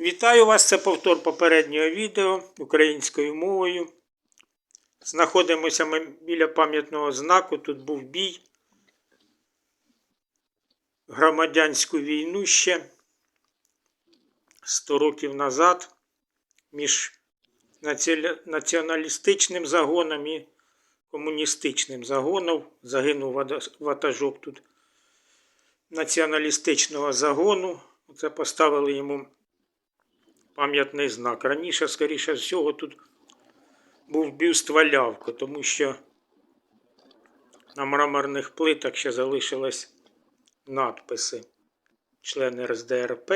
Вітаю вас! Це повтор попереднього відео українською мовою. Знаходимося ми біля пам'ятного знаку. Тут був бій. Громадянську війну ще 100 років назад між націоналістичним загоном і комуністичним загоном. Загинув ватажок тут націоналістичного загону. Це поставили йому пам'ятний знак. Раніше, скоріше всього, тут був бюст валявко, тому що на мраморних плитах ще залишились надписи члени РСДРП.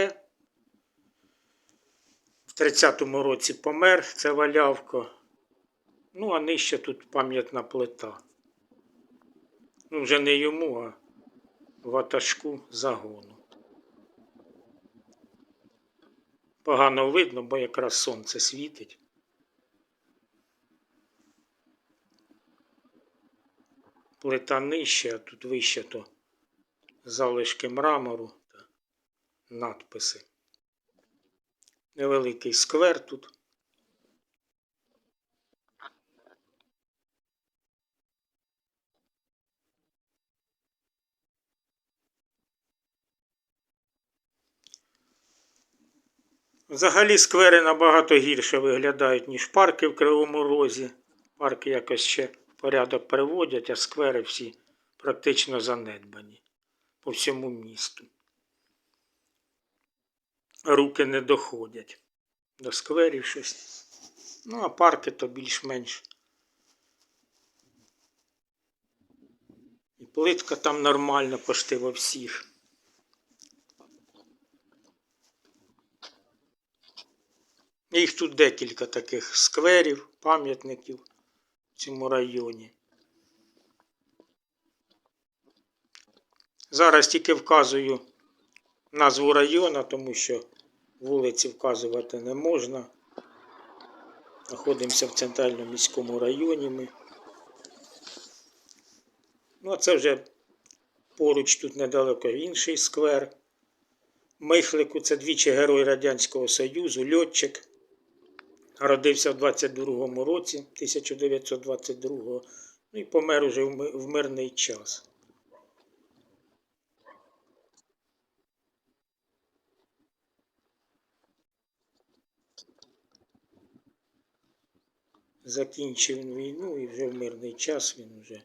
В 30-му році помер це валявко. Ну, а нижче тут пам'ятна плита. Ну, вже не йому, а ватажку загону. Погано видно, бо якраз сонце світить. Плита нижче, а тут вище то залишки мрамору та надписи. Невеликий сквер тут. Взагалі сквери набагато гірше виглядають, ніж парки в Кривому Розі. Парки якось ще порядок приводять, а сквери всі практично занедбані по всьому місту. Руки не доходять до скверів щось. Ну, а парки то більш-менш. І плитка там нормальна пошти во всіх. Їх тут декілька таких скверів, пам'ятників в цьому районі. Зараз тільки вказую назву району, тому що вулиці вказувати не можна. Знаходимося в центральному міському районі ми. Ну, а це вже поруч тут недалеко інший сквер. Михлику це двічі Герой Радянського Союзу, льотчик. Родився в 22-му році, 1922-го, ну і помер уже в мирний час. Закінчив війну і вже в мирний час він вже.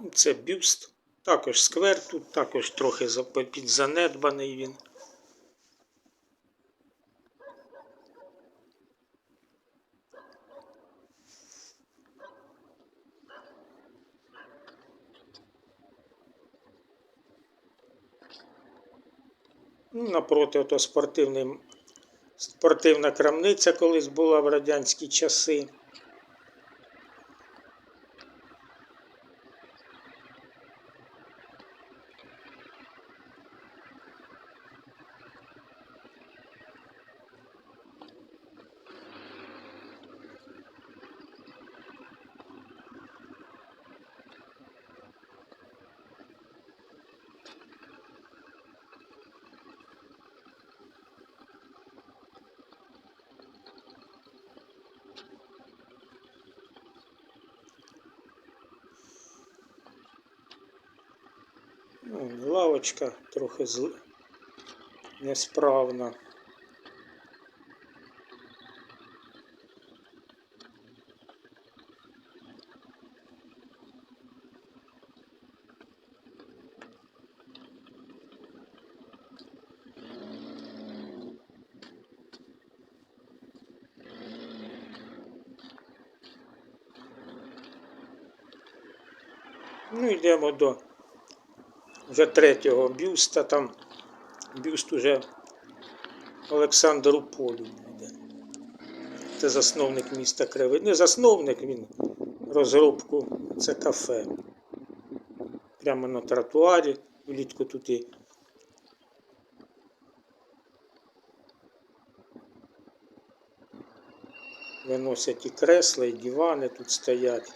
Ну, Це бюст. Також сквер тут, також трохи за- підзанедбаний він. Ну, напроти ото спортивний, спортивна крамниця колись була в радянські часи. Ну, лавочка трохи зл... несправна. Ну, йдемо до вже третього бюста. Там бюст уже Олександру Полю буде. Це засновник міста Кривий. Не засновник він розробку. Це кафе. Прямо на тротуарі. Влітку тут і виносять і кресла, і дивани тут стоять.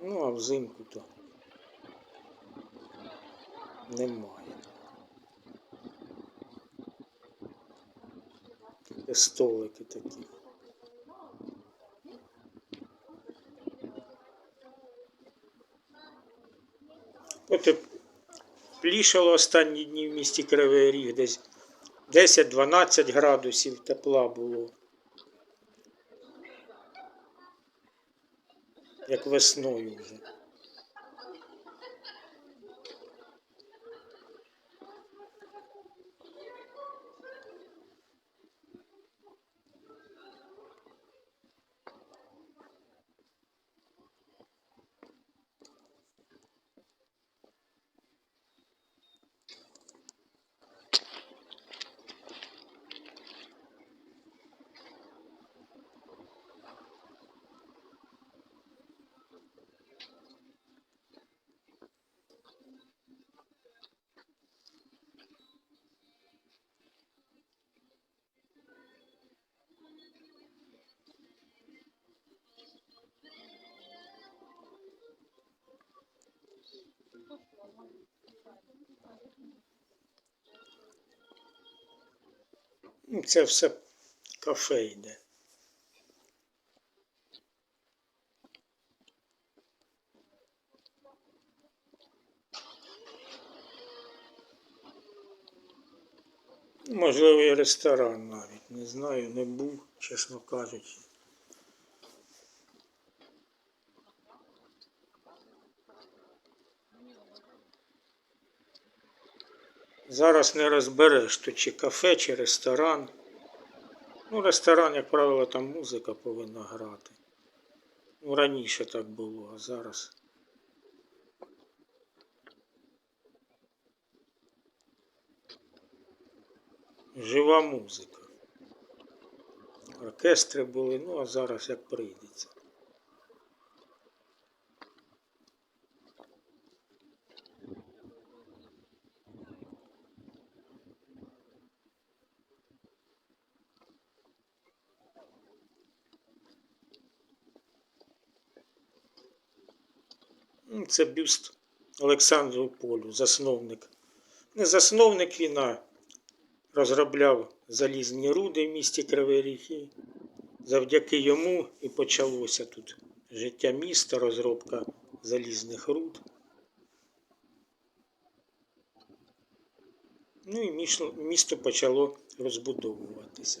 Ну, а взимку то немає. Тільки столики такі. От плішало останні дні в місті Кривий Ріг десь 10-12 градусів тепла було. Як весною вже. Це все кафе йде. Можливо, і ресторан навіть. Не знаю, не був, чесно кажучи. Зараз не розбереш, то чи кафе, чи ресторан. Ну, ресторан, як правило, там музика повинна грати. Ну, раніше так було, а зараз. Жива музика. Оркестри були, ну а зараз як прийдеться. Це бюст Олександру Полю, засновник. Не засновник він, а розробляв залізні руди в місті Кривий Ріг. Завдяки йому і почалося тут життя міста, розробка залізних руд. Ну і місто почало розбудовуватися.